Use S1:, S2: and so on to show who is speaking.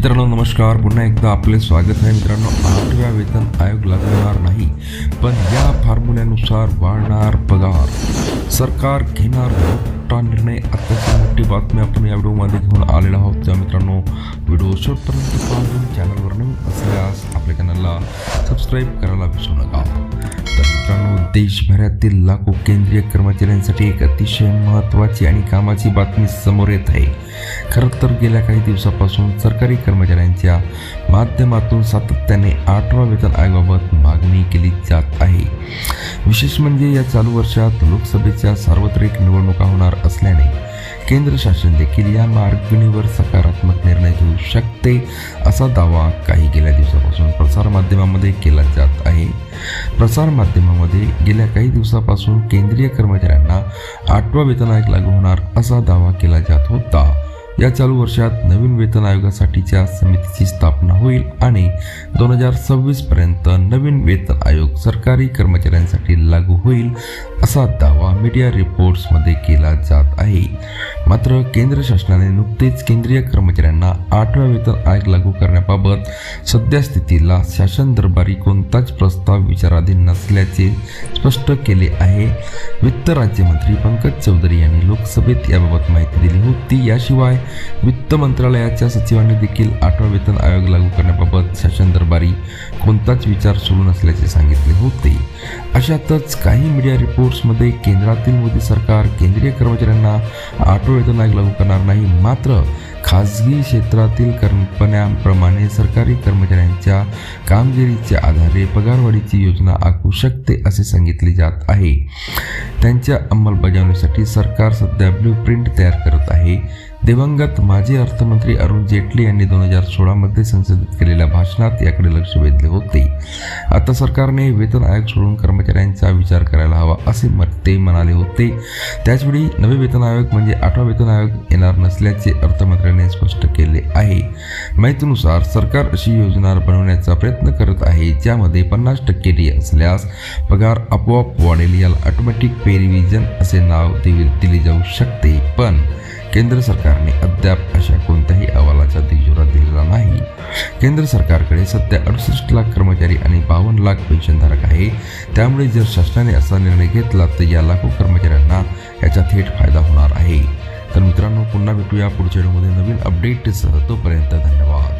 S1: मित्रांनो नमस्कार. पुन्हा एकदा आपले स्वागत आहे मित्रांनो. आठव्या वेतन आयोग लागणार नाही पण या फॉर्म्युल्यानुसार वाढणार पगार. सरकार घेणार मोठा निर्णय. अत्यंत मोठी बातमी आपण या व्हिडिओमध्ये घेऊन आलेलो आहोत. त्या मित्रांनो व्हिडिओ शेवटपर्यंत पाहून चॅनलवर नवीन असल्यास आपल्या चॅनलला सबस्क्राईब करायला विसरू नका. मित्रांनो देशभरातील लाखो केंद्रीय कर्मचाऱ्यांसाठी एक अतिशय महत्त्वाची आणि कामाची बातमी समोर येत आहे. खरं तर गेल्या काही दिवसापासून सरकारी कर्मचाऱ्यांच्या माध्यमातून सातत्याने आठवा वेतन आयोगाबाबत मागणी केली जात आहे. विशेष म्हणजे या चालू वर्षात लोकसभेच्या सार्वत्रिक निवडणुका होणार असल्याने केंद्र शासन देखील या मार्गणीवर सकारात्मक निर्णय घेऊ शकते असा दावा काही गेल्या दिवसापासून प्रसारमाध्यमामध्ये केला जात आहे. प्रसारमाध्यमामध्ये गेल्या काही दिवसापासून केंद्रीय कर्मचाऱ्यांना आठवा वेतन आयोग लागू होणार असा दावा केला जात होता. या चालू वर्षात नवीन वेतन आयोगासाठीच्या समितीची स्थापना होईल आणि दोन हजार सव्वीसपर्यंत नवीन वेतन आयोग सरकारी कर्मचाऱ्यांसाठी लागू होईल असा दावा मीडिया रिपोर्ट्समध्ये केला जात आहे. मात्र केंद्र शासनाने नुकतेच केंद्रीय कर्मचाऱ्यांना आठव्या वेतन आयोग लागू करण्याबाबत सध्या स्थितीला शासन दरबारी कोणताच प्रस्ताव विचाराधीन नसल्याचे स्पष्ट केले आहे. वित्त राज्यमंत्री पंकज चौधरी यांनी लोकसभेत याबाबत माहिती दिली होती. याशिवाय वित्त मंत्रालयाच्या सचिवांनी देखील आठवा वेतन आयोग लागू करण्याबाबत शासन दरबारी कोणताच विचार सुरू नसल्याचे सांगितले होते. अशातच काही मीडिया रिपोर्ट्समध्ये केंद्रातील मोदी सरकार केंद्रीय कर्मचाऱ्यांना आठवा वेतन आयोग लागू करणार नाही मात्र खाजगी क्षेत्रातील कंपन्यांप्रमाणे सरकारी कर्मचाऱ्यांच्या कामगिरीच्या आधारे पगारवाढीची योजना आखू शकते असे सांगितले जात आहे. त्यांच्या अंमलबजावणीसाठी सरकार सध्या ब्ल्यू प्रिंट तयार करत आहे. दिवंगत माजी अर्थमंत्री अरुण जेटली यांनी दोन हजार सोळामध्ये संसदेत केलेल्या भाषणात याकडे लक्ष वेधले होते. आता सरकारने वेतन आयोग सोडून कर्मचाऱ्यांचा विचार करायला हवा असे मत ते म्हणाले होते. त्याचवेळी नवे वेतन आयोग म्हणजे आठवा वेतन आयोग येणार नसल्याचे अर्थमंत्र्यांनी स्पष्ट केले आहे. माहितीनुसार सरकार अशी योजना बनवण्याचा प्रयत्न करत आहे ज्यामध्ये पन्नास टक्के डी असल्यास पगार आपोआप वाढेल याला ऑटोमॅटिक पे रिव्हिजन असे नाव दिले दिले जाऊ शकते. पण केंद्र सरकारने अद्याप अशा कोणत्याही अहवालाचा दिजोरा दिलेला नाही. केंद्र सरकारकडे सध्या अडुसष्ट लाख कर्मचारी आणि बावन्न लाख पेन्शनधारक आहे. त्यामुळे जर शासनाने असा निर्णय घेतला तर या लाखो कर्मचाऱ्यांना याचा थेट फायदा होणार आहे. तर मित्रांनो पुन्हा भेटूया पुढच्या व्हिडिओमध्ये नवीन अपडेटसह तोपर्यंत धन्यवाद.